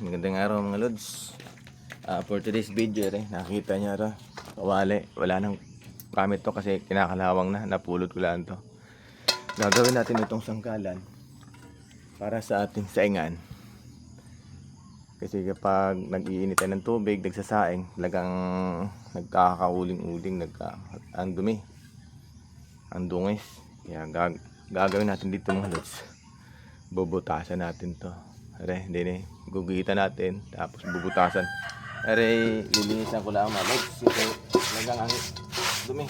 magandang araw mga lods. Ah, for today's video, eh, nakita niyo ito. Kawali, wala nang gamit to kasi kinakalawang na, napulot ko lang to. Gagawin natin itong sangkalan para sa ating saingan. Kasi kapag nag-iinit tayo ng tubig, nagsasaing, talagang nagkakauling-uling, nagka, ang dumi, ang dungis. Kaya gag gagawin natin dito mga lods. Bubutasan natin to. Are, hindi. Gugitan natin. Tapos bubutasan. Are, lilinisan ko lang mga lods. Kasi talagang ang dumi.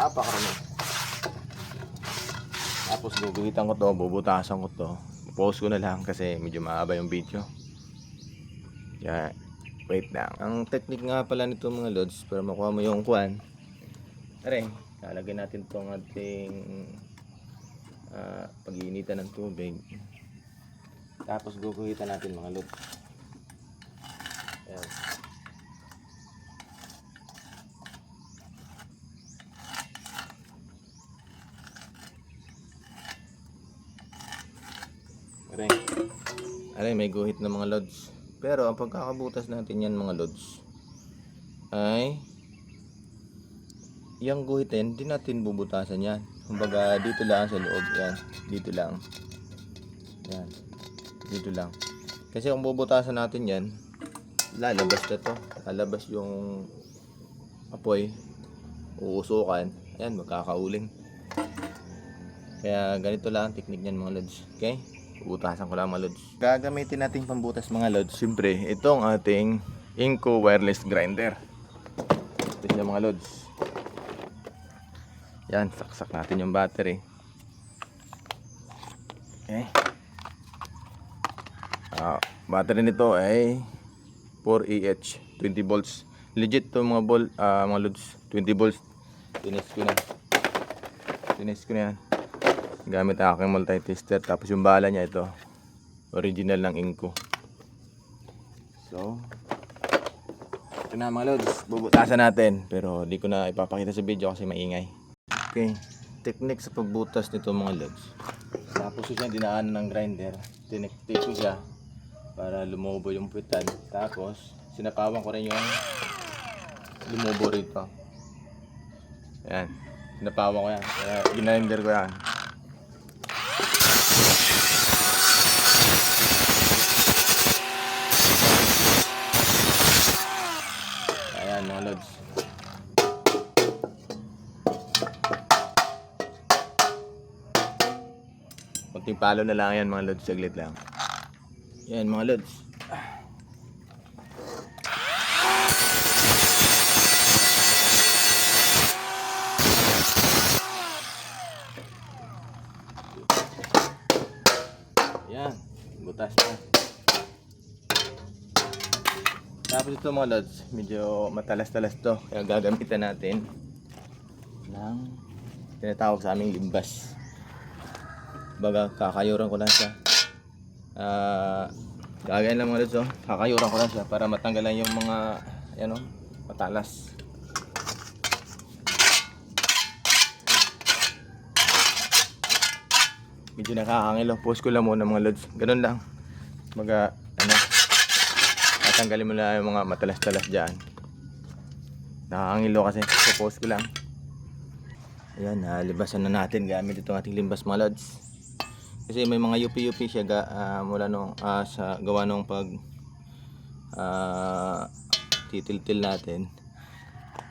Napakarami. Tapos guguhitan ko to, bubutasan ko to. Post ko na lang kasi medyo maaba yung video. Kaya, wait lang. Ang technique nga pala nito mga lods, para makuha mo yung kwan. Are, lalagyan natin tong ating ah, pag-iinitan ng tubig. Tapos guguhitan natin mga lods. Ayan. Aray. Aray, may guhit na mga lods. Pero ang pagkakabutas natin yan mga lods ay yung guhitin, hindi natin bubutasan yan. Kumbaga, dito lang sa loob. Yan. Dito lang. Yan. Dito lang. Kasi kung bubutasan natin yan, lalabas na to. Lalabas yung apoy. Uusukan. Ayan, magkakauling. Kaya ganito lang ang technique niyan mga lods. Okay? Bubutasan ko lang mga lods. Gagamitin natin pambutas mga lods. Siyempre, itong ating Inco wireless grinder. Ito siya mga lods. Yan, saksak natin yung battery. Okay. Ah, battery nito ay 4AH 20 volts. Legit to mga bol, ah, mga loads, 20 volts. Tinis ko na. Tinis ko na yan. Gamit ang aking multi-tester. Tapos yung bala niya ito. Original ng Inco. So, ito na mga loads. Bubutasan natin. Pero di ko na ipapakita sa video kasi maingay. Okay. Technique sa pagbutas nito mga lods. Tapos siya dinaanan ng grinder. Tinektik ko siya para lumubo yung puwitan. Tapos sinapawan ko rin yung lumubo rito. Ayan. Sinapawan ko yan. Kaya ginrinder ko yan. Ayan mga lods. Kunting palo na lang yan mga lods, saglit lang. Yan mga lods. Yan, butas na. Tapos ito mga lods, medyo matalas-talas to. Kaya gagamitan natin ng tinatawag sa aming limbas baga kakayuran ko lang siya ah gagayin lang mga lods oh. Kakayuran ko lang siya para matanggalan yung mga yan oh matalas. Medyo nakakangil oh. Post ko lang muna mga lods. Ganun lang. Maga ano tatanggalin mo lang yung mga matalas-talas dyan. Nakakangilo kasi so post ko lang. Ayan, nalibasan na natin gamit itong ating limbas mga lods. Kasi may mga yupi-yupi siya ga, ah, mula nung ah, sa gawa nung pag ah, titil-til natin.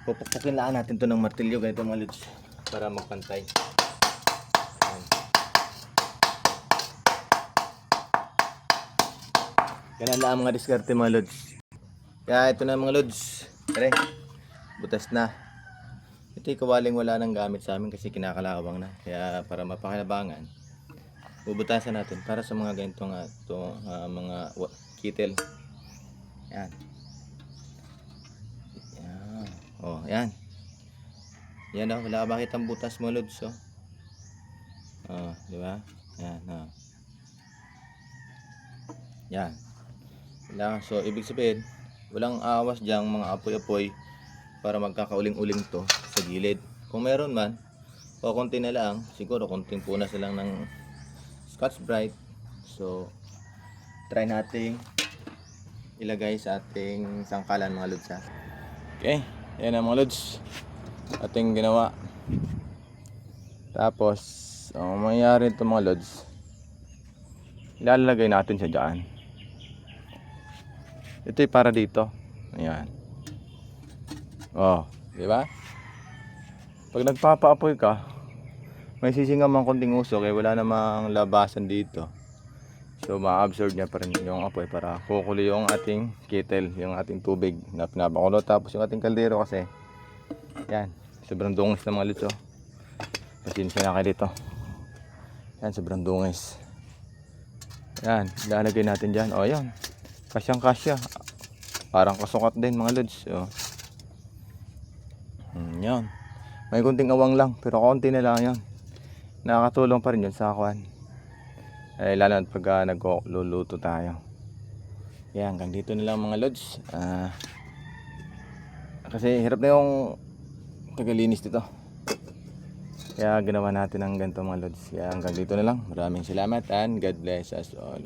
Pupukpukin lang natin to ng martilyo ganito mga lods para magpantay. Ayan. Ganun lang ang mga diskarte mga lods. Kaya ito na mga lods. Tara, butas na. Ito yung kawaling wala nang gamit sa amin kasi kinakalawang na. Kaya para mapakinabangan, bubutasan natin para sa mga ganitong uh, to, ah, mga kittel. Yan. Yan. Oh, yan. Yan oh, wala bakit ang butas mo, Lods, oh. Oh, di ba? Yan, oh. Yan. Wala, so ibig sabihin, walang awas diyang mga apoy-apoy para magkakauling-uling to sa gilid. Kung meron man, o konti na lang, siguro konting punas na lang ng Scotch Brite. So, try nating ilagay sa ating sangkalan mga lods. Okay, yan ang mga lods. Ating ginawa. Tapos, ang mangyayari ito mga lods, ilalagay natin siya dyan. Ito para dito. Ayan. Oh, di ba? Pag nagpapaapoy ka, may sisingam ang konting usok eh wala namang labasan dito. So ma-absorb niya pa rin yung apoy para kukulo yung ating kettle, yung ating tubig na pinapakulo. Tapos yung ating kaldero kasi, yan, sobrang dungis ng mga lutso. Pasensya na kayo dito. Yan, sobrang dungis. Yan, ilalagay natin dyan. O, yan. Kasyang kasya. Parang kasukat din mga lods. O. Hmm, yan. May kunting awang lang, pero konti na lang yan. Nakakatulong pa rin yun sa akuan. Eh, lalo na pag uh, nagluluto tayo. Yan, hanggang dito na lang mga lods. Ah, kasi hirap na yung tagalinis dito. Kaya ginawa natin ang ganito mga lods. Kaya hanggang dito na lang. Maraming salamat and God bless us all.